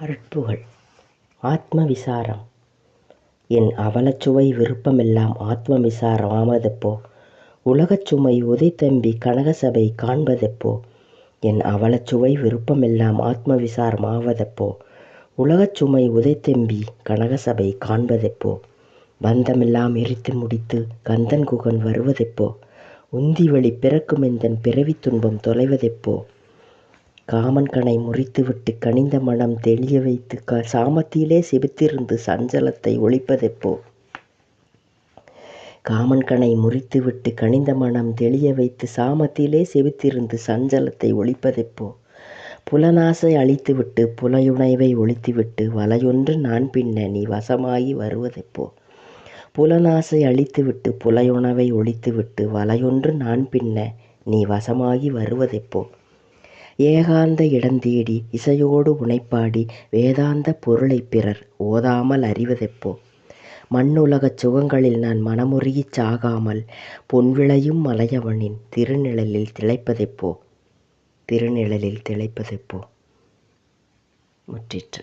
அருட்புகழ். ஆத்ம விசாரம் என் அவலச்சுவை விருப்பமெல்லாம் ஆத்ம விசாரம் உலகச் உலகச்சுமை உதைத்தம்பி கனகசபை காண்பதெப்போ? என் அவலச்சுவை விருப்பமெல்லாம் ஆத்ம விசாரம் உலகச் சுமை உதைத்தம்பி கனகசபை காண்பதெப்போ? பந்தமெல்லாம் எரித்து முடித்து கந்தன் குகன் வருவதெப்போ? உந்திவழி பிறக்குமெந்தன் பிறவி துன்பம் தொலைவதெப்போ? காமன்கனை முறித்துவிட்டு கனிந்த மனம் தெளிய வைத்து க சாமத்திலே செபித்திருந்து சஞ்சலத்தை ஒழிப்பதெப்போ? காமன்கனை முறித்துவிட்டு கனிந்த மனம் தெளிய வைத்து சாமத்திலே செபித்திருந்து சஞ்சலத்தை ஒழிப்பதெப்போ? புலனாசை அழித்துவிட்டு புலையுணைவை ஒழித்துவிட்டு வலையொன்று நான் பின்ன நீ வசமாகி வருவதெப்போ? புலனாசை அழித்துவிட்டு புலையுணவை ஒழித்துவிட்டு வலையொன்று நான் பின்ன நீ வசமாகி வருவதெப்போ? ஏகாந்த இடந்தேடி இசையோடு உனைப்பாடி வேதாந்த பொருளைப் பிறர் ஓதாமல் அறிவதெப்போ? மண்ணுலகச் சுகங்களில் நான் மனமுருகிச் சாகாமல் பொன்விளையும் மலையவனின் திருநிழலில் திளைப்பதெப்போ? திருநிழலில் திளைப்பதெப்போ? முற்றிற்று.